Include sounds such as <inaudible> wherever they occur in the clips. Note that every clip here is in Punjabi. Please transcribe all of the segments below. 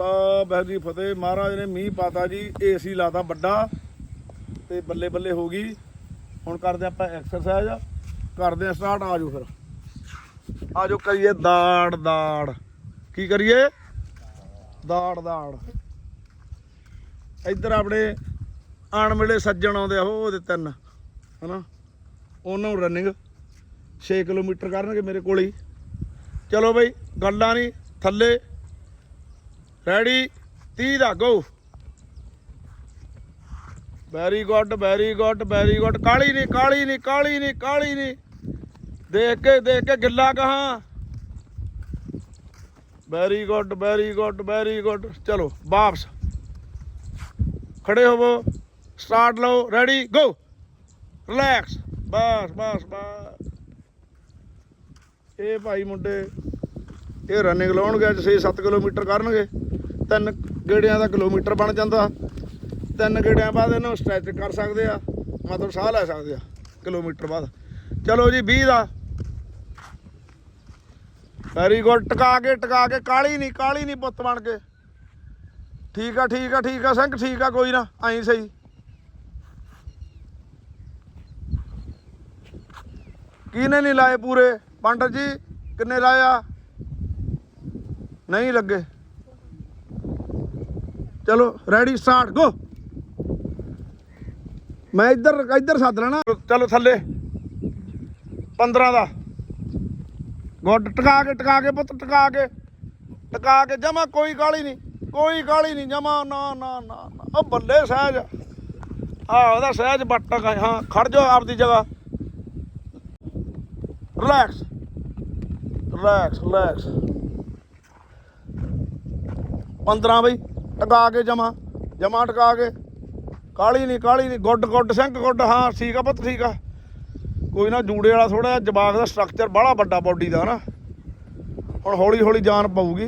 ਖਾਲਸਾ ਵਾਹਿਗੁਰੂ ਜੀ ਫਤਿਹ। ਮਹਾਰਾਜ ਨੇ ਮੀਂਹ ਪਾਤਾ ਜੀ ਏਸੀ ਲਾਤਾ ਵੱਡਾ ਤੇ ਬੱਲੇ ਬੱਲੇ ਹੋ ਗਈ। ਹੁਣ ਕਰਦੇ ਆਪਾਂ ਐਕਸਰਸਾਈਜ਼ ਕਰਦੇ ਆ ਸਟਾਰਟ ਆ ਜਾਓ ਫਿਰ। ਆ ਜਾਓ ਕਰੀਏ ਦਾੜ ਦਾੜ। ਕੀ ਕਰੀਏ? ਦਾੜ ਦਾੜ। ਇੱਧਰ ਆਪਣੇ ਆਣ ਵੇਲੇ ਸੱਜਣ ਆਉਂਦੇ ਆ, ਉਹ ਉਹਦੇ ਤਿੰਨ, ਹਨਾ? ਉਹਨਾਂ ਨੂੰ ਰਨਿੰਗ 6 ਕਿਲੋਮੀਟਰ ਕਰਨਗੇ ਮੇਰੇ ਕੋਲ ਹੀ। ਚਲੋ ਬਈ, ਗੱਲਾਂ ਨਹੀਂ, ਥੱਲੇ ਰੈਡੀ 30 ਦਾ go very good very good very good ਕਾਲੀ ਨਹੀਂ ਕਾਲੀ ਨਹੀਂ ਕਾਲੀ ਨਹੀਂ ਕਾਲੀ ਨਹੀਂ ਦੇਖ ਕੇ ਦੇਖ ਕੇ ਗਿੱਲਾ ਕਹਾ। Very good very good very good ਚਲੋ, ਵਾਪਸ। ਖੜੇ ਹੋਵੋ। ਸਟਾਰਟ ਲਓ। ਰੈਡੀ ਗੋ ਰਿਲੈਕਸ ਬਸ ਬਸ ਬਸ। ਇਹ ਭਾਈ ਮੁੰਡੇ, ਇਹ ਰਨਿੰਗ ਲਾਉਣਗੇ ਅੱਜ 6-7 ਕਿਲੋਮੀਟਰ ਕਰਨਗੇ। ਤਿੰਨ ਗੇੜਿਆਂ ਦਾ ਕਿਲੋਮੀਟਰ ਬਣ ਜਾਂਦਾ। ਤਿੰਨ ਗੇੜਿਆਂ ਬਾਅਦ ਇਹਨੂੰ ਸਟ੍ਰੈਚ ਕਰ ਸਕਦੇ ਆ, ਮਤਲਬ ਸਾਹ ਲੈ ਸਕਦੇ ਆ, ਕਿਲੋਮੀਟਰ ਬਾਅਦ। ਚਲੋ ਜੀ 20 ਦਾ। ਵੈਰੀ ਗੁੱਡ ਟਕਾ ਕੇ ਟਕਾ ਕੇ, ਕਾਲੀ ਨਹੀਂ ਕਾਲੀ ਨਹੀਂ ਪੁੱਤ ਬਣ ਕੇ। ਠੀਕ ਆ ਠੀਕ ਆ ਠੀਕ ਆ, ਸਿੰਘ, ਠੀਕ ਆ, ਕੋਈ ਨਾ, ਐਂ ਸਹੀ। ਕਿਹਨੇ ਨਹੀਂ ਲਾਏ ਪੂਰੇ? ਪੰਡਤ ਜੀ, ਕਿੰਨੇ ਲਾਇਆ? ਨਹੀਂ ਲੱਗੇ। ਚਲੋ ਰੈਡੀ ਸਟਾਰਟ ਗੋ ਮੈਂ ਇੱਧਰ ਇੱਧਰ ਸੱਦ ਲੈਣਾ। ਚਲੋ, ਥੱਲੇ। 15 ਦਾ। ਗੁੱਡ, ਟਕਾ ਕੇ ਟਕਾ ਕੇ ਪੁੱਤ, ਟਕਾ ਕੇ। ਟਿਕਾ ਕੇ, ਜਮਾ ਕੋਈ ਗਾਲੀ ਨਹੀਂ, ਕੋਈ ਗਾਲੀ ਨਹੀਂ, ਜਮਾ ਨਾ ਨਾ ਨਾ ਉਹ ਬੱਲੇ ਸਹਿਜ। ਆ ਉਹਦਾ ਸਹਿਜ ਬੱਟ ਹਾਂ, ਖੜ ਜਾ ਆਪਦੀ ਜਗ੍ਹਾ। ਰਿਲੈਕਸ ਰਿਲੈਕਸ ਰਿਲੈਕਸ 15 ਬਈ। ਟਕਾ ਕੇ ਜਮਾ ਜਮਾ ਟਕਾ ਕੇ। ਕਾਲੀ ਨਹੀਂ ਕਾਲੀ ਨਹੀਂ ਗੁੱਡ ਗੁੱਡ, ਸਿੰਘ ਗੁੱਡ, ਹਾਂ, ਠੀਕ ਆ ਪੁੱਤ, ਠੀਕ ਆ। ਕੋਈ ਨਾ ਜੂੜੇ ਵਾਲਾ ਥੋੜਾ ਜਿਹਾ ਜਵਾਕ ਦਾ ਸਟਰਕਚਰ ਬੜਾ ਵੱਡਾ ਬਾਡੀ ਦਾ ਨਾ ਹੁਣ ਹੌਲੀ ਹੌਲੀ ਜਾਨ ਪਊਗੀ।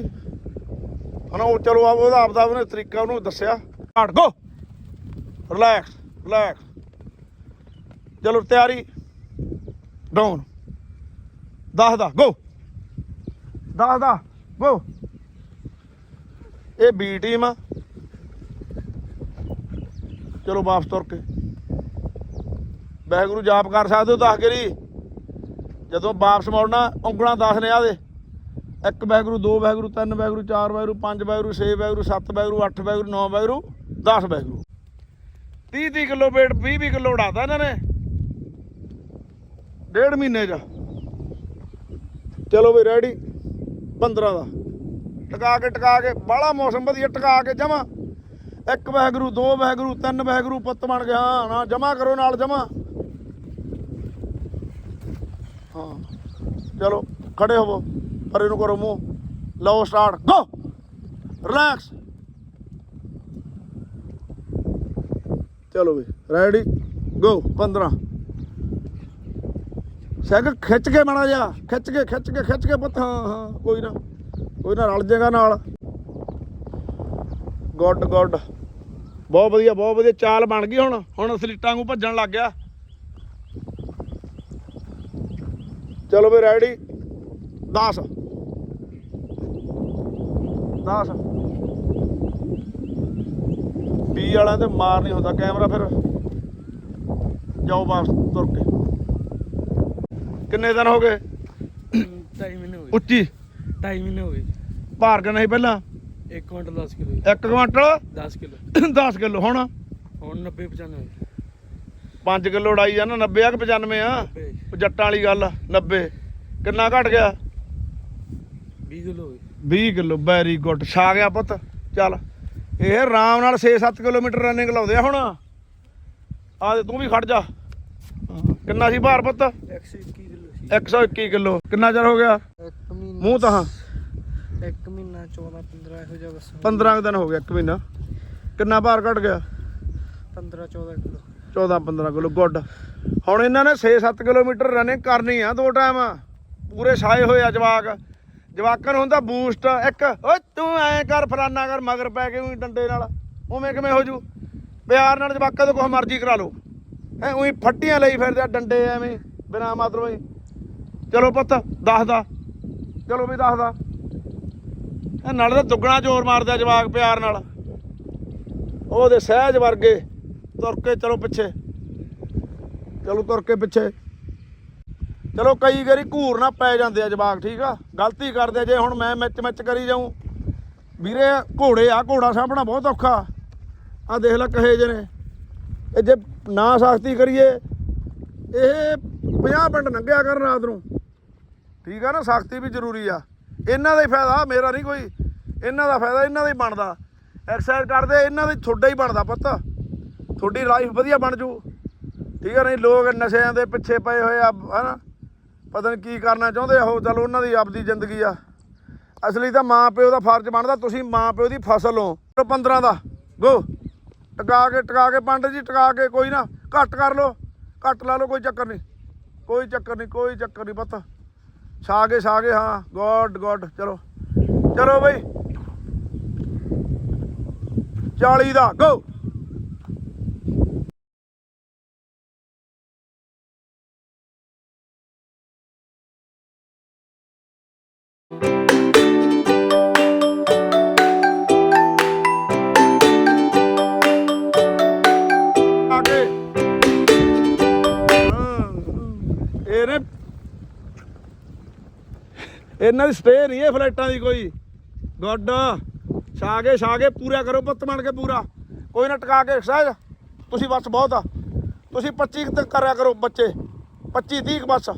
ਹਨਾ, ਉਹ ਚਲੋ ਆ ਉਹਦਾ ਆਪਦਾ ਉਹਨੇ ਤਰੀਕਾ ਉਹਨੂੰ ਦੱਸਿਆ। ਹਟ ਗੋ ਰਿਲੈਕਸ ਰਿਲੈਕਸ ਚਲੋ, ਤਿਆਰੀ। ਡਾਊਨ 10 ਦਾ ਗੋ 10 ਦਾ ਗੋ ਇਹ ਬੀ ਟੀਮ ਆ। ਚਲੋ ਵਾਪਸ ਤੁਰ ਕੇ। ਵਾਹਿਗੁਰੂ ਜਾਪ ਕਰ ਸਕਦੇ ਹੋ ਦੱਸ ਗਰੀ ਜਦੋਂ ਵਾਪਸ ਮੁੜਨਾ, ਉਂਗਲਾਂ ਦੱਸ ਨੇ ਆਦੇ ਇੱਕ ਵਾਹਿਗੁਰੂ, ਦੋ ਵਾਹਿਗੁਰੂ, ਤਿੰਨ ਵਾਹਿਗੁਰੂ, ਚਾਰ ਵਾਹਿਗੁਰੂ, ਪੰਜ ਵਾਹਿਗੁਰੂ, ਛੇ ਵਾਹਿਗੁਰੂ, ਸੱਤ ਵਾਹਿਗੁਰੂ, ਅੱਠ ਵਾਹਿਗੁਰੂ, ਨੌ Waheguru 10 Waheguru. 30 30 kilo weight 20 20 kilo ਉਡਾਤਾ ਇਹਨਾਂ ਨੇ। ਡੇਢ ਮਹੀਨੇ ਚ। ਚਲੋ ਵੀ ਰੈਡੀ 15 ਦਾ। ਟਕਾ ਕੇ ਟਕਾ ਕੇ, ਬਾਹਲਾ ਮੌਸਮ ਵਧੀਆ, ਟਕਾ ਕੇ ਜਮਾ। ਇੱਕ ਵਾਹਿਗੁਰੂ, ਦੋ ਵਾਹਿਗੁਰੂ, ਤਿੰਨ ਵਾਹਿਗੁਰੂ ਪੁੱਤ ਬਣ ਗਿਆ। ਹਾਂ, ਨਾ ਜਮਾ ਕਰੋ ਨਾਲ ਜਮਾ। ਹਾਂ, ਚਲੋ, ਖੜੇ ਹੋਵੋ, ਪਰ ਇਹਨੂੰ ਕਰੋ ਮੂੰਹ। ਲਓ ਸਟਾਰਟ ਗੋ ਰਿਲੈਕਸ ਚਲੋ ਵੀ ਰੈਡੀ ਗੋ 15 ਸੈਕ ਖਿੱਚ ਕੇ ਮਾੜਾ ਜਾ ਖਿੱਚ ਕੇ ਖਿੱਚ ਕੇ ਖਿੱਚ ਕੇ ਪੁੱਤ। ਹਾਂ ਹਾਂ, ਕੋਈ ਨਾ। ਕੋਈ ਨਾ ਰਲ ਜਾਏਗਾ ਨਾਲ। ਗੁੱਡ ਗੁੱਡ ਬਹੁਤ ਵਧੀਆ ਬਹੁਤ ਵਧੀਆ ਚਾਲ ਬਣ ਗਈ ਹੁਣ। ਹੁਣ ਸਲੀਟਾਂ ਨੂੰ ਭੱਜਣ ਲੱਗ ਗਿਆ। ਚਲੋ ਵੀ ਰੈਡੀ 10 10 ਬੀ ਵਾਲਿਆਂ ਤੇ ਮਾਰ ਨਹੀਂ ਹੁੰਦਾ ਕੈਮਰਾ ਫਿਰ। ਜਾਓ ਵਾਪਸ ਤੁਰ ਕੇ। ਕਿੰਨੇ ਦਿਨ ਹੋ ਗਏ? ਢਾਈ ਮਹੀਨੇ ਹੋ ਗਏ। ਉੱਚੀ। ਢਾਈ ਮਹੀਨੇ ਹੋ ਗਏ ਭਾਰ ਕਿੰਨਾ ਸੀ ਪਹਿਲਾਂ? 1 quintal 10 kilo 1 quintal? 10 kilo. 10 <coughs> kilo. ਹੁਣ? ਹੁਣ 90 95 5 ਕਿਲੋ ਉਡਾਈ ਜਾਣਾ 90 ਆ ਕਿ 95 ਆ? ਉਹ ਜੱਟਾਂ ਵਾਲੀ ਗੱਲ ਆ, 90 ਕਿੰਨਾ ਘਟ ਗਿਆ? 20 ਕਿਲੋ ਹੋ ਗਏ। 20 ਕਿਲੋ ਵੈਰੀ ਗੁੱਡ ਛਾ ਗਿਆ ਪੁੱਤ। ਚੱਲ। ਇਹ ਆਰਾਮ ਨਾਲ 6-7 ਕਿਲੋਮੀਟਰ ਰਨਿੰਗ ਲਾਉਂਦੇ ਆ ਹੁਣ। ਆ ਤੇ ਤੂੰ ਵੀ ਖੜ ਜਾ। ਕਿੰਨਾ ਸੀ ਭਾਰ ਪੁੱਤ? 121 ਕਿਲੋ ਸੀ। 121 ਕਿਲੋ। ਕਿੰਨਾ ਚਿਰ ਹੋ ਗਿਆ? ਮੂੰਹ ਤਾਂ ਇੱਕ ਮਹੀਨਾ 14 15 ਇਹੋ ਜਿਹਾ ਬਸ। 15 ਕੁ ਦਿਨ ਹੋ ਗਿਆ ਇੱਕ ਮਹੀਨਾ। ਕਿੰਨਾ ਭਾਰ ਘਟ ਗਿਆ? 15 14 ਕਿਲੋ। 14 15 kilo good. ਹੁਣ ਇਹਨਾਂ ਨੇ 6-7 ਕਿਲੋਮੀਟਰ ਰਨਿੰਗ ਕਰਨੀ ਆ ਦੋ ਟਾਈਮ ਪੂਰੇ ਛਾਏ ਹੋਏ ਆ ਜਵਾਕ। ਜਵਾਕਾਂ ਨੂੰ ਹੁੰਦਾ ਬੂਸਟ ਇੱਕ ਓਏ ਤੂੰ ਐਂ ਕਰ ਫਲਾਨਾ ਕਰ ਮਗਰ ਪੈ ਕੇ ਉਹੀ ਡੰਡੇ ਨਾਲ। ਉਵੇਂ ਕਿਵੇਂ ਹੋ ਜੂ ਪਿਆਰ ਨਾਲ ਜਵਾਕਾਂ ਤੋਂ ਕੁਛ ਮਰਜ਼ੀ ਕਰਾ ਲਓ। ਐ ਉਹੀ ਫੱਟੀਆਂ ਲਈ ਫਿਰਦੇ ਆ ਡੰਡੇ ਐਵੇਂ ਬਿਨਾ ਮਤਲਬ ਹੀ। ਚਲੋ ਪੁੱਤ ਦੱਸ ਦਾ। ਚਲੋ ਵੀ ਦੱਸ ਦਾ ਇਹ ਨਾਲੇ ਤਾਂ ਦੁੱਗਣਾ ਜ਼ੋਰ ਮਾਰਦਾ ਜਵਾਕ ਪਿਆਰ ਨਾਲ। ਉਹਦੇ ਸਹਿਜ ਵਰਗੇ ਤੁਰ ਕੇ ਚਲੋ ਪਿੱਛੇ। ਚਲੋ ਤੁਰ ਕੇ ਪਿੱਛੇ। ਚਲੋ ਕਈ ਵਾਰੀ ਘੂਰ ਨਾ ਪੈ ਜਾਂਦੇ ਆ ਜਵਾਕ ਠੀਕ ਆ? ਗਲਤੀ ਕਰਦੇ ਜੇ ਹੁਣ ਮੈਂ ਮਿੱਚ ਮਿੱਚ ਕਰੀ ਜਾਊਂ। ਵੀਰੇ ਘੋੜੇ ਆ ਘੋੜਾ ਸਾਂਭਣਾ ਬਹੁਤ ਔਖਾ। ਆ ਦੇਖ ਲੈ ਕਹੇ ਜੇ ਨੇ। ਇਹ ਜੇ ਨਾ ਸਖਤੀ ਕਰੀਏ ਇਹ 50 ਮਿੰਟ ਲੰਘਿਆ ਕਰਨ ਰਾਤ ਨੂੰ। ਠੀਕ ਆ ਨਾ, ਸਖਤੀ ਵੀ ਜ਼ਰੂਰੀ ਆ। ਇਹਨਾਂ ਦਾ ਹੀ ਫਾਇਦਾ, ਮੇਰਾ ਨਹੀਂ ਕੋਈ। ਇਹਨਾਂ ਦਾ ਫਾਇਦਾ, ਇਹਨਾਂ ਦਾ ਹੀ ਬਣਦਾ। ਐਕਸਰਸਾਈਜ਼ ਕਰਦੇ ਇਹਨਾਂ ਦਾ ਤੁਹਾਡਾ ਹੀ ਬਣਦਾ ਪੁੱਤ। ਤੁਹਾਡੀ ਲਾਈਫ ਵਧੀਆ ਬਣ ਜੂ। ਠੀਕ ਆ, ਨਹੀਂ ਲੋਕ ਨਸ਼ਿਆਂ ਦੇ ਪਿੱਛੇ ਪਏ ਹੋਏ ਆ, ਹਨਾ? ਪਤਾ ਨਹੀਂ ਕੀ ਕਰਨਾ ਚਾਹੁੰਦੇ ਆ ਉਹ ਚਲ ਉਹਨਾਂ ਦੀ ਆਪਦੀ ਜ਼ਿੰਦਗੀ ਆ। ਅਸਲੀ ਤਾਂ ਮਾਂ ਪਿਓ ਦਾ ਫਰਜ਼ ਬਣਦਾ, ਤੁਸੀਂ ਮਾਂ ਪਿਓ ਦੀ ਫਸਲ ਹੋ। 15 ਦਾ ਗੋ ਟਕਾ ਕੇ ਟਕਾ ਕੇ ਪੰਡਤ ਜੀ, ਟਕਾ ਕੇ ਕੋਈ ਨਾ, ਘੱਟ ਕਰ ਲੋ ਘੱਟ ਲਾ ਲੋ ਕੋਈ ਚੱਕਰ ਨਹੀਂ ਕੋਈ ਚੱਕਰ ਨਹੀਂ ਕੋਈ ਚੱਕਰ ਨਹੀਂ ਪਤਾ। ਛਾਗੇ ਛਾਗੇ ਹਾਂ। ਗੋਡ ਗੋਡ ਚਲੋ। ਚਲੋ ਬਈ। 40 ਦਾ ਗੋ ਇਹਨਾਂ ਦੀ ਸਟੇ ਨਹੀਂ ਇਹ ਫਲਾਈਟਾਂ ਦੀ ਕੋਈ। ਗੁੱਡ ਛਾਗੇ ਛਾਗੇ, ਪੂਰਾ ਕਰੋ ਪੁੱਤ ਬਣ ਕੇ ਪੂਰਾ। ਕੋਈ ਨਾ ਟਕਾ ਕੇ ਸਹਿਜ। ਤੁਸੀਂ ਬਸ ਬਹੁਤ ਆ। ਤੁਸੀਂ 25 ਤੱਕ ਕਰਿਆ ਕਰੋ ਬੱਚੇ। 25 30 ਬਸ।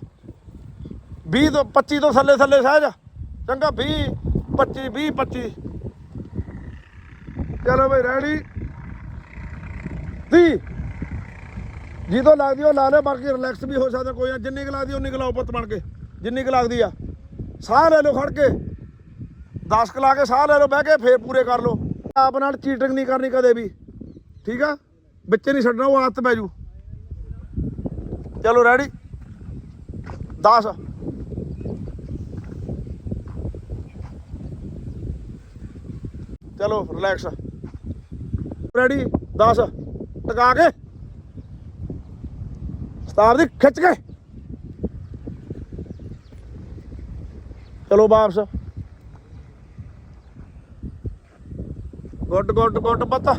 20 ਤੋਂ 25 ਤੋਂ ਥੱਲੇ ਥੱਲੇ ਸਹਿਜ। ਚੰਗਾ 20 25 20 25 ਚਲੋ ਬਈ ਰੈਡੀ 30 ਜਦੋਂ ਲੱਗਦੀ ਉਹ ਲਾ ਲਿਓ ਬਾਕੀ ਰਿਲੈਕਸ ਵੀ ਹੋ ਸਕਦਾ, ਕੋਈ ਨਾ। ਜਿੰਨੀ ਕੁ ਲੱਗਦੀ ਉਨੀ ਕੁ ਲਾਓ ਪੁੱਤ ਬਣ ਕੇ। ਜਿੰਨੀ ਕੁ ਲੱਗਦੀ ਆ। ਸਾਹ ਲੈ ਲਓ ਖੜ ਕੇ। 10 ਕਲਾ ਕੇ ਸਾਹ ਲੈ ਲਓ, ਬਹਿ ਕੇ ਫੇਰ ਪੂਰੇ ਕਰ ਲਓ। ਆਪ ਨਾਲ ਚੀਟਿੰਗ ਨਹੀਂ ਕਰਨੀ ਕਦੇ ਵੀ। ਠੀਕ ਆ? ਬੱਚੇ ਨਹੀਂ ਛੱਡਣਾ, ਉਹ ਆਦਤ ਪੈ ਜੂ। ਚਲੋ ਰੈਡੀ 10 ਚਲੋ ਰਿਲੈਕਸ ਰੈਡੀ 10 ਟਕਾ ਕੇ। ਸਤਾਰ ਦੀ ਖਿੱਚ ਕੇ। ਚਲੋ ਵਾਪਸ। ਗੁੱਡ ਗੁੱਡ ਗੁੱਡ ਪਤਾ।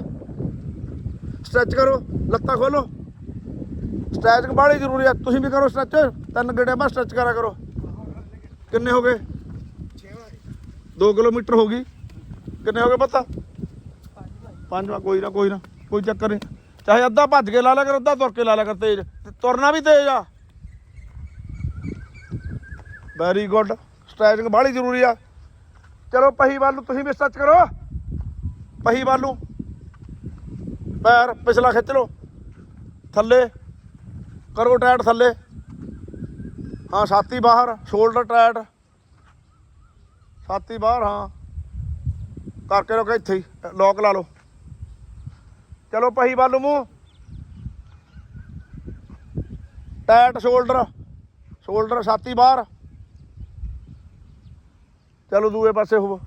ਸਟ੍ਰੈਚ ਕਰੋ, ਲੱਤਾਂ ਖੋਲੋ। ਸਟ੍ਰੈਚਿੰਗ ਬਾੜੀ ਜ਼ਰੂਰੀ ਆ, ਤੁਸੀਂ ਵੀ ਕਰੋ ਸਟ੍ਰੈਚ। ਤਿੰਨ ਗੇੜੇ ਬਾਅਦ ਸਟ੍ਰੈਚ ਕਰਿਆ ਕਰੋ। ਕਿੰਨੇ ਹੋ ਗਏ? 2 ਕਿਲੋਮੀਟਰ ਹੋ ਗਈ। ਕਿੰਨੇ ਹੋ ਗਏ ਪਤਾ? ਪੰਜਵਾਂ ਕੋਈ ਨਾ ਕੋਈ ਨਾ, ਕੋਈ ਚੱਕਰ ਨਹੀਂ। ਚਾਹੇ ਅੱਧਾ ਭੱਜ ਕੇ ਲਾ ਲਿਆ ਕਰ, ਅੱਧਾ ਤੁਰ ਕੇ ਲਾ ਲਿਆ ਕਰ ਤੇਜ਼। ਤੁਰਨਾ ਵੀ ਤੇਜ਼ ਆ। ਵੈਰੀ ਗੁੱਡ ਸਟ੍ਰੈਚਿੰਗ ਬਾਹਲੀ ਜ਼ਰੂਰੀ ਆ। ਚਲੋ ਪਹੀ ਵੱਲ ਨੂੰ ਤੁਸੀਂ ਵੀ ਸੱਚ ਕਰੋ। ਪਹੀ ਵੱਲ ਨੂੰ। ਪੈਰ ਪਿਛਲਾ ਖਿੱਚ ਲਓ। ਥੱਲੇ। ਕਰੋ ਟਾਇਟ ਥੱਲੇ। ਹਾਂ, ਛਾਤੀ ਬਾਹਰ ਸ਼ੋਲਡਰ ਟਾਇਟ ਛਾਤੀ ਬਾਹਰ, ਹਾਂ। ਕਰਕੇ ਰੋਕ ਇੱਥੇ ਹੀ। ਲੋਕ ਲਾ ਲਓ। ਚਲੋ ਪਹੀ ਵੱਲ ਨੂੰ ਮੂੰਹ। ਟਾਇਟ ਸ਼ੋਲਡਰ ਸ਼ੋਲਡਰ ਛਾਤੀ ਬਾਹਰ। ਚਲੋ ਦੂਏ ਪਾਸੇ ਹੋਵੋ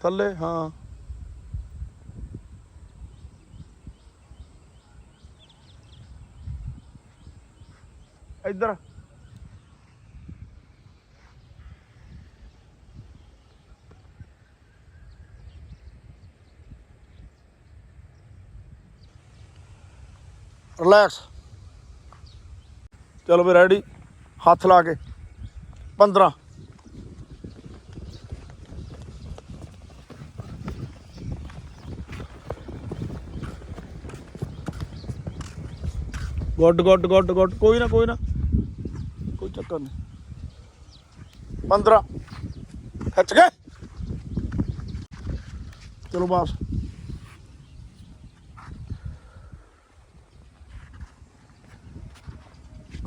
ਥੱਲੇ ਹਾਂ ਇੱਧਰ ਰਿਲੈਕਸ ਚਲੋ ਵੀ ਰੈਡੀ ਹੱਥ ਲਾ ਕੇ 15 ਗੁੱਡ ਗੁੱਡ ਗੁੱਡ ਗੁੱਡ। ਕੋਈ ਨਾ ਕੋਈ ਨਾ। ਕੋਈ ਚੱਕਰ ਨਹੀਂ। 15 ਖਿੱਚ ਗਏ ਚਲੋ ਬਾਸ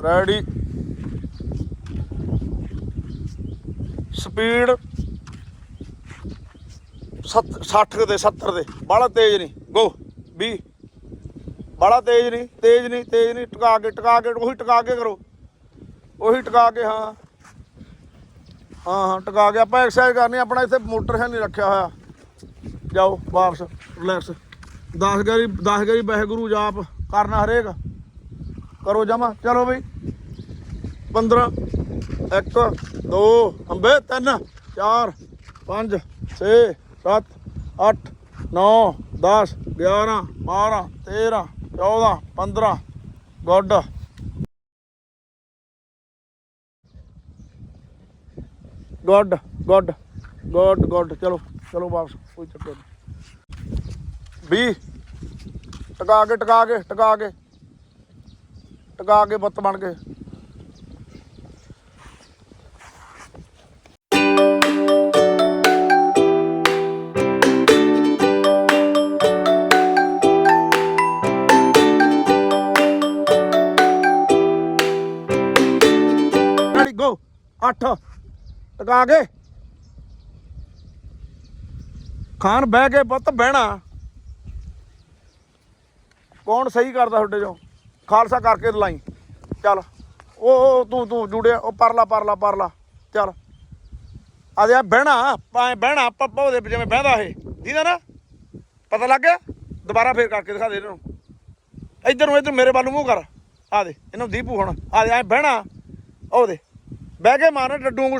ਰੈਡੀ ਸਪੀਡ 60 ਦੇ 70 ਦੇ। ਬਾਹਲਾ ਤੇਜ਼ ਨਹੀਂ। ਗੋ 20 ਬਾਹਲਾ ਤੇਜ਼ ਨਹੀਂ। ਤੇਜ਼ ਨਹੀਂ ਤੇਜ਼ ਨਹੀਂ। ਟਿਕਾ ਕੇ ਟਿਕਾ ਕੇ, ਉਹੀ ਟਿਕਾ ਕੇ ਕਰੋ। ਉਹੀ ਟਿਕਾ ਕੇ, ਹਾਂ। ਹਾਂ ਹਾਂ, ਟਿਕਾ ਕੇ। ਆਪਾਂ ਐਕਸਰਸਾਈਜ਼ ਕਰਨੀ ਆਪਣਾ ਇੱਥੇ ਮੋਟਰ ਹੈ ਨਹੀਂ ਰੱਖਿਆ ਹੋਇਆ। ਜਾਓ, ਵਾਪਸ ਰਿਲੈਕਸ 10 ਗਰੀ 10 ਗਰੀ ਵਾਹਿਗੁਰੂ ਜਾਪ ਕਰਨਾ ਹਰੇਕ। ਕਰੋ ਜਮਾ। ਚਲੋ ਬਈ। 15 1 2 ਅੰਬੇ 3 4 5 6 7 8 9 10 11 12 13 14 15 good. Good good good good. ਚਲੋ ਚਲੋ ਵਾਪਸ, ਕੋਈ ਚੱਕਰ ਨਹੀਂ। 20 ਟਕਾ ਕੇ ਟਕਾ ਕੇ ਟਕਾ ਕੇ। ਟਕਾ ਕੇ, ਬੱਤ ਬਣ ਕੇ। 8 ਟਕਾ ਕੇ। ਖਾਨ ਬਹਿ ਕੇ ਪੁੱਤ ਬਹਿਣਾ। ਕੌਣ ਸਹੀ ਕਰਦਾ ਤੁਹਾਡੇ ਚੋਂ? ਖਾਲਸਾ ਕਰਕੇ ਲਾਈ। ਚੱਲ। ਉਹ ਤੂੰ ਤੂੰ ਜੁੜਿਆ। ਉਹ ਪਰਲਾ ਪਰਲਾ ਪਰਲਾ। ਚੱਲ। ਆ ਜਾ ਬਹਿਣਾ। ਪਾਏ ਬਹਿਣਾ। ਪੱਪਾ ਉਹਦੇ ਜਿਵੇਂ ਬਹਿਦਾ ਇਹ। ਦੀਦਾ ਨਾ? ਪਤਾ ਲੱਗ ਗਿਆ? ਦੁਬਾਰਾ ਫੇਰ ਕਰਕੇ ਦਿਖਾ ਦੇ ਇਹਨਾਂ। ਨੂੰ, ਇੱਧਰ ਨੂੰ ਇੱਧਰ ਮੇਰੇ ਵੱਲ ਨੂੰ ਮੂੰਹ ਕਰ। ਆ ਦੇ। ਇਹਨੂੰ ਦੀਪੂ ਹੁਣ। ਆ ਦੇ, ਐ ਬਹਿਣਾ। ਉਹ ਦੇ। ਬਹਿ ਕੇ ਮਾਰਨਾ ਡੱਡੂ ਨੂੰ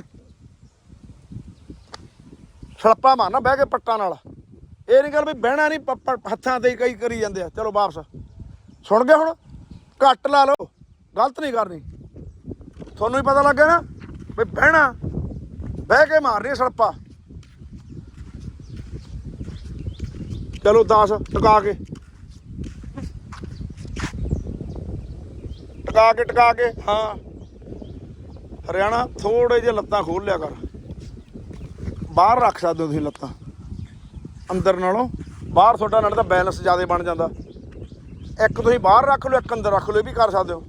ਸਲੱਪਾ ਮਾਰਨਾ ਬਹਿ ਕੇ ਪੱਟਾਂ ਨਾਲ। ਇਹ ਨਹੀਂ ਗੱਲ ਵੀ ਬਹਿਣਾ ਨਹੀਂ ਹੱਥਾਂ ਤੇ ਕਈ ਕਰੀ ਜਾਂਦੇ ਆ। ਚਲੋ ਵਾਪਸ। ਸੁਣ ਗਏ ਹੁਣ? ਘੱਟ ਲਾ ਲਓ। ਗਲਤ ਨਹੀਂ ਕਰਨੀ। ਤੁਹਾਨੂੰ ਹੀ ਪਤਾ ਲੱਗਿਆ ਨਾ ਵੀ ਬਹਿਣਾ। ਬਹਿ ਕੇ ਮਾਰਨੀ ਸੜਪਾ। ਚਲੋ 10 ਟਕਾ ਕੇ। ਟਕਾ ਕੇ ਟਕਾ ਕੇ। ਹਾਂ। ਹਰਿਆਣਾ ਥੋੜੇ ਜਿਹਾ ਲੱਤਾਂ ਖੋਲ ਲਿਆ ਕਰ। ਬਾਹਰ ਰੱਖ ਸਕਦੇ ਹੋ ਤੁਸੀਂ ਲੱਤਾਂ। ਅੰਦਰ ਨਾਲੋਂ। ਬਾਹਰ ਤੁਹਾਡਾ ਨਾਲ ਤਾਂ ਬੈਲੈਂਸ ਜ਼ਿਆਦਾ ਬਣ ਜਾਂਦਾ। ਇੱਕ ਤੁਸੀਂ ਬਾਹਰ ਰੱਖ ਲਓ, ਇੱਕ ਅੰਦਰ ਰੱਖ ਲਓ, ਇਹ ਵੀ ਕਰ ਸਕਦੇ ਹੋ।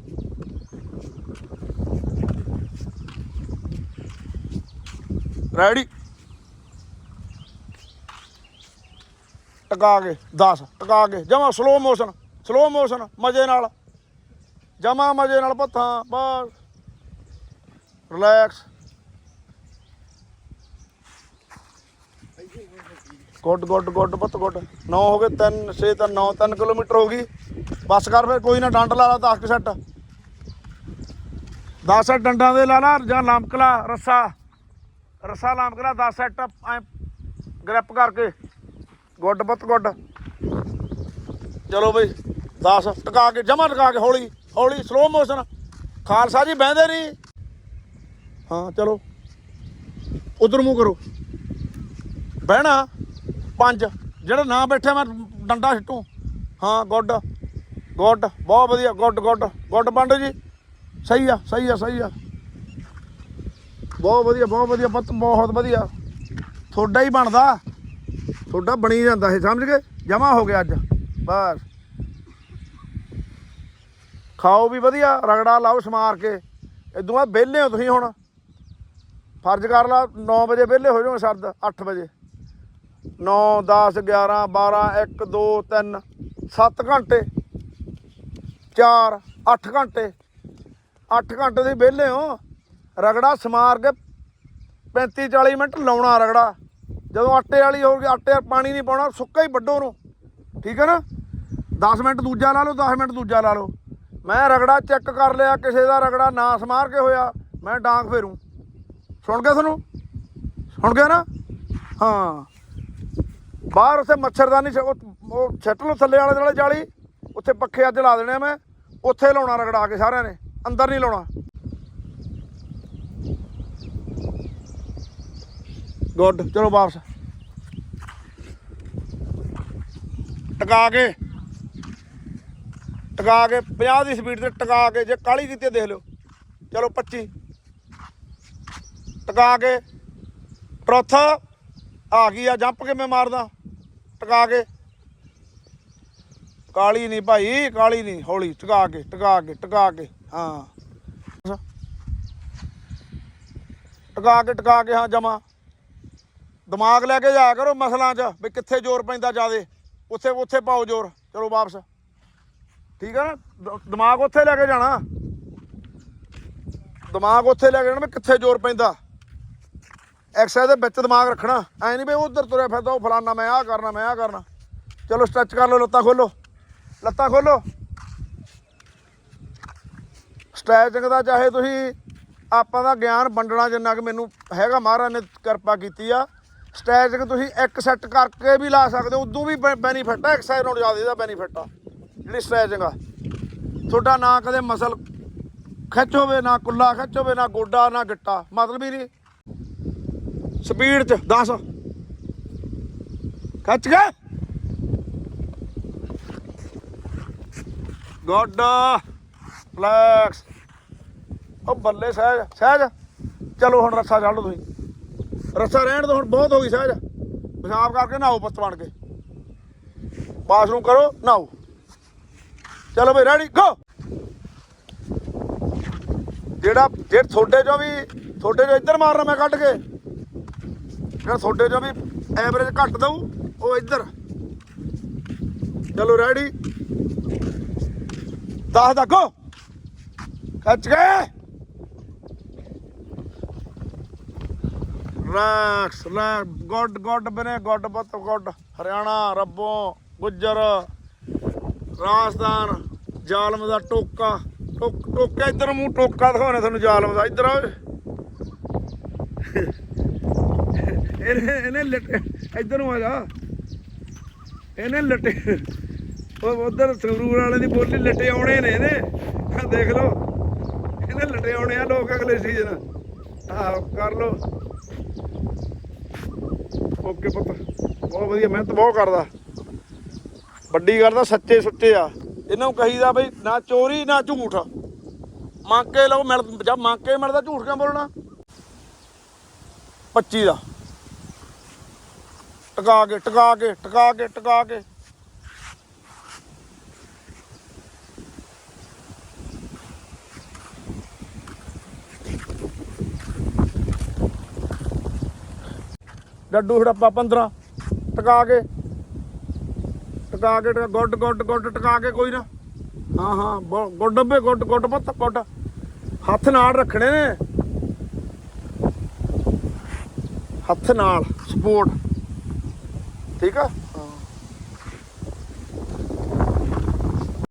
ਰੈਡੀ ਟਕਾ ਕੇ 10 ਟਕਾ ਕੇ। ਜਮਾ ਸਲੋ ਮੋਸ਼ਨ ਸਲੋ ਮੋਸ਼ਨ ਮਜ਼ੇ ਨਾਲ। ਜਮਾ ਮਜ਼ੇ ਨਾਲ, ਪੱਥਾਂ ਬਸ ਰਿਲੈਕਸ ਗੁੱਡ ਗੁੱਡ ਗੁੱਡ ਪੁੱਤ, ਗੁੱਡ। 9 ਹੋ ਗਏ 3 6 ਤਾਂ 9 3 ਕਿਲੋਮੀਟਰ ਹੋ ਗਈ। ਬਸ ਕਰ ਫਿਰ, ਕੋਈ ਨਾ, ਡੰਡ ਲਾ ਲਾ 10 ਸੈੱਟ। 10 ਸੈੱਟ ਡੰਡਾਂ ਦੇ ਲਾ ਲਾ, ਜਾਂ ਲੰਮਕਲਾ, ਰੱਸਾ। ਰੱਸਾ, ਲੰਮਕਲਾ 10 ਸੈੱਟ, ਐ ਗ੍ਰਿਪ ਕਰਕੇ। ਗੁੱਡ ਪੁੱਤ, ਗੁੱਡ। ਚਲੋ ਬਈ 10 ਟਕਾ ਕੇ, ਜਮਾ ਟਕਾ ਕੇ, ਹੌਲੀ ਹੌਲੀ ਸਲੋ ਮੋਸ਼ਨ ਖਾਲਸਾ ਜੀ, ਬਹਿੰਦੇ ਨਹੀਂ ਹਾਂ, ਚਲੋ। ਉਧਰ ਮੂੰਹ ਕਰੋ। ਬਹਿਣਾ। ਪੰਜ। ਜਿਹੜਾ ਨਾ ਬੈਠਿਆ ਮੈਂ ਡੰਡਾ ਸਿੱਟੂ। ਹਾਂ, ਗੁੱਡ। ਗੁੱਡ। ਬਹੁਤ ਵਧੀਆ। Good good. ਗੁੱਡ ਬੰਡ ਜੀ। ਸਹੀ ਆ ਸਹੀ ਆ ਸਹੀ ਆ। ਬਹੁਤ ਵਧੀਆ ਬਹੁਤ ਵਧੀਆ। ਪੁੱਤ, ਬਹੁਤ ਵਧੀਆ। ਤੁਹਾਡਾ ਹੀ ਬਣਦਾ। ਤੁਹਾਡਾ ਬਣੀ ਜਾਂਦਾ ਇਹ, ਸਮਝ ਗਏ? ਜਮਾ ਹੋ ਗਿਆ ਅੱਜ। ਬਸ। ਖਾਓ ਵੀ ਵਧੀਆ, ਰਗੜਾ ਲਾਓ ਸਮਾਰ ਕੇ। ਇਦੋਂ ਬਾਅਦ ਵਿਹਲੇ ਹੋ ਤੁਸੀਂ ਹੁਣ। ਫਰਜ਼ ਕਰ ਲਾ 9 ਵਜੇ ਵਿਹਲੇ ਹੋ ਜਾਓ ਸਰਦ 8 ਵਜੇ। 9 10 11 12 1 2 3 7 ਘੰਟੇ। 4 8 ਘੰਟੇ। 8 ਘੰਟੇ ਦੇ ਵਿਹਲੇ ਹੋ। ਰਗੜਾ ਸਮਾਰ ਕੇ 35 40 ਮਿੰਟ ਲਾਉਣਾ ਰਗੜਾ। ਜਦੋਂ ਆਟੇ ਵਾਲੀ ਹੋ ਗਈ ਆਟੇ ਪਾਣੀ ਨਹੀਂ ਪਾਉਣਾ, ਸੁੱਕਾ ਹੀ ਵੱਡੋ ਨੂੰ ਠੀਕ ਹੈ ਨਾ? 10 ਮਿੰਟ ਦੂਜਾ ਲਾ ਲਓ 10 ਮਿੰਟ ਦੂਜਾ ਲਾ ਲਓ। ਮੈਂ ਰਗੜਾ ਚੈੱਕ ਕਰ ਲਿਆ, ਕਿਸੇ ਦਾ ਰਗੜਾ ਨਾ ਸਮਾਰ ਕੇ ਹੋਇਆ, ਮੈਂ ਡਾਂਗ ਫੇਰੂ। ਸੁਣ ਗਿਆ ਤੁਹਾਨੂੰ? ਸੁਣ ਗਿਆ ਨਾ? ਹਾਂ। ਬਾਹਰ ਉੱਥੇ ਮੱਛਰਦਾਨੀ ਸ- ਉਹ ਉਹ ਛੱਟ ਲਓ ਥੱਲੇ ਵਾਲੇ ਨਾਲੇ ਜਾਲੀ। ਉੱਥੇ ਪੱਖੇ ਅੱਜ ਲਾ ਦੇਣੇ ਆ ਮੈਂ। ਉੱਥੇ ਲਾਉਣਾ ਰਗੜਾ ਕੇ ਸਾਰਿਆਂ ਨੇ। ਅੰਦਰ ਨਹੀਂ ਲਾਉਣਾ। ਗੁੱਡ। ਚਲੋ ਵਾਪਸ। ਟਕਾ ਕੇ। ਟਕਾ ਕੇ। 50 ਦੀ ਸਪੀਡ ਤੇ ਟਕਾ ਕੇ। ਜੇ ਕਾਲੀ ਕੀਤੀ ਦੇਖ ਲਿਓ। ਚਲੋ 25 ਟਕਾ ਕੇ ਟਰੋਥ ਆ ਗਈ ਆ, ਜੰਪ ਕੇ ਮੈਂ ਮਾਰਦਾ? ਟਕਾ ਕੇ। ਕਾਲੀ ਨਹੀਂ ਭਾਈ, ਕਾਲੀ ਨਹੀਂ ਹੌਲੀ ਟਕਾ ਕੇ ਟਕਾ ਕੇ ਟਕਾ ਕੇ, ਹਾਂ। ਟਕਾ ਕੇ ਟਕਾ ਕੇ, ਹਾਂ, ਜਮਾ। ਦਿਮਾਗ ਲੈ ਕੇ ਜਾਇਆ ਕਰੋ ਮਸਲਾਂ 'ਚ ਵੀ ਕਿੱਥੇ ਜ਼ੋਰ ਪੈਂਦਾ ਜਿਆਦੇ। ਉੱਥੇ ਉੱਥੇ ਪਾਓ ਜ਼ੋਰ, ਚਲੋ ਵਾਪਸ। ਠੀਕ ਹੈ ਨਾ? ਦਿਮਾਗ ਉੱਥੇ ਲੈ ਕੇ ਜਾਣਾ। ਦਿਮਾਗ ਉੱਥੇ ਲੈ ਕੇ ਜਾਣਾ ਵੀ ਕਿੱਥੇ ਜ਼ੋਰ ਪੈਂਦਾ। ਐਕਸਰਸਾਈਜ਼ ਦੇ ਵਿੱਚ ਦਿਮਾਗ ਰੱਖਣਾ। ਐ ਨਹੀਂ ਵੀ ਉਧਰ ਤੁਰਿਆ ਫਿਰਦਾ, ਉਹ ਫਲਾਨਾ ਮੈਂ ਆਹ ਕਰਨਾ, ਮੈਂ ਆਹ ਕਰਨਾ। ਚਲੋ ਸਟ੍ਰੈਚ ਕਰ ਲਓ, ਲੱਤਾਂ ਖੋਲੋ। ਲੱਤਾਂ ਖੋਲੋ। ਸਟ੍ਰੈਚਿੰਗ ਦਾ ਚਾਹੇ ਤੁਸੀਂ ਆਪਾਂ ਦਾ ਗਿਆਨ ਵੰਡਣਾ ਜਿੰਨਾ ਕਿ ਮੈਨੂੰ ਹੈਗਾ, ਮਹਾਰਾਜ ਨੇ ਕਿਰਪਾ ਕੀਤੀ ਆ। ਸਟ੍ਰੈਚਿੰਗ ਤੁਸੀਂ ਇੱਕ ਸੈੱਟ ਕਰਕੇ ਵੀ ਲਾ ਸਕਦੇ ਹੋ, ਉਦੋਂ ਵੀ ਬੈਨੀਫਿਟ ਆ ਐਕਸਰਸਾਈਜ਼ ਨਾਲੋਂ ਜ਼ਿਆਦਾ ਇਹਦਾ ਬੈਨੀਫਿਟ ਆ, ਜਿਹੜੀ ਸਟੈਚਿੰਗ ਆ। ਤੁਹਾਡਾ ਨਾ ਕਦੇ ਮਸਲ ਖਿੱਚ ਹੋਵੇ, ਨਾ ਕੁੱਲਾ ਖਿੱਚ ਹੋਵੇ, ਨਾ ਗੋਡਾ, ਨਾ ਗਿੱਟਾ, ਮਤਲਬ ਹੀ ਨਹੀਂ। ਸਪੀਡ ਚ 10 ਖੱਚ ਗਏ ਗੁੱਡ। ਫਲੈਕਸ। ਉਹ ਬੱਲੇ ਸਹਿਜ ਸਹਿਜ। ਚਲੋ ਹੁਣ ਰੱਸਾ ਛੱਡ ਲਓ ਤੁਸੀਂ। ਰੱਸਾ ਰਹਿਣ ਦੋ ਹੁਣ ਬਹੁਤ ਹੋ ਗਈ ਸਹਿਜ। ਪਿਸ਼ਾਬ ਕਰਕੇ ਨਹਾਓ ਪੁੱਤ ਬਣ ਕੇ। ਬਾਥਰੂਮ ਕਰੋ, ਨਹਾਓ। ਚਲੋ ਬਈ ਰੈਡੀ ਗੋ ਜਿਹੜਾ, ਜੇ ਤੁਹਾਡੇ ਚੋਂ ਵੀ, ਤੁਹਾਡੇ ਚੋਂ ਇੱਧਰ ਮਾਰਨਾ ਮੈਂ ਕੱਢ ਕੇ। ਜਿਹੜਾ ਤੁਹਾਡੇ ਜੋ ਵੀ ਐਵਰੇਜ ਘੱਟ ਦਊ, ਉਹ ਇੱਧਰ। ਚਲੋ ਰੈਡੀ 10 ਤੱਕ ਗੋ ਗਏ। ਰੈਕਸ ਲੈ ਗੁੱਡ ਗੁੱਡ ਬਨੇ ਗੁੱਡ ਬਤ ਗੁੱਡ ਹਰਿਆਣਾ, ਰੱਬੋਂ, ਗੁੱਜਰ, ਰਾਜਸਥਾਨ, ਜ਼ਾਲਮ ਦਾ ਟੋਕਾ। ਟੋਕ, ਟੋਕਾ ਇੱਧਰ ਮੂੰਹ ਟੋਕਾ ਦਿਖਾਉਣਾ ਤੁਹਾਨੂੰ ਜ਼ਾਲਮ ਦਾ। ਇੱਧਰ ਆਓ ਇਹਨੇ ਇਹਨੇ ਲਟੇ ਇੱਧਰ ਨੂੰ ਆ ਜਾ। ਇਹਨੇ ਲਟੇ ਉਹ ਉਧਰ ਸੰਗਰੂਰ ਵਾਲੇ ਦੀ ਬੋਲੀ ਲਟੇ ਆਉਣੇ ਨੇ ਇਹਨੇ ਦੇਖ ਲਓ। ਇਹਨੇ ਲਟੇ ਆਉਣੇ ਆ ਲੋਕ ਅਗਲੇ ਸੀਜ਼ਨ ਆਹ ਕਰ ਲਓ। ਓਕੇ ਪੁੱਤ। ਬਹੁਤ ਵਧੀਆ, ਮਿਹਨਤ ਬਹੁਤ ਕਰਦਾ। ਵੱਡੀ ਗੱਲ ਤਾਂ ਸੱਚੇ ਸੁੱਚੇ ਆ। ਇਹਨਾਂ ਨੂੰ ਕਹੀਦਾ ਬਈ ਨਾ ਚੋਰੀ, ਨਾ ਝੂਠ। ਮੰਗ ਕੇ ਲਓ, ਮਿਲ ਜਦ ਮੰਗ ਕੇ ਮਿਲਦਾ ਝੂਠ ਕਿਉਂ ਬੋਲਣਾ? 25 ਦਾ। ਟਕਾ ਕੇ ਟਕਾ ਕੇ ਟਕਾ ਕੇ ਟਕਾ ਕੇ। ਡੱਡੂ ਹੜੱਪਾ 15 ਟਕਾ ਕੇ। ਟਕਾ ਕੇ ਗੁੱਡ ਗੁੱਡ ਗੁੱਡ, ਟਕਾ ਕੇ ਕੋਈ ਨਾ। ਹਾਂ ਹਾਂ, ਬ- ਗੁੱਡ ਡੱਬੇ, ਗੁੱਡ ਗੁੱਡ ਪੁੱਤ, ਗੁੱਡ। ਹੱਥ ਨਾਲ ਰੱਖਣੇ ਨੇ। ਹੱਥ ਨਾਲ, ਸਪੋਰਟ। ਠੀਕ ਆ ਹਾਂ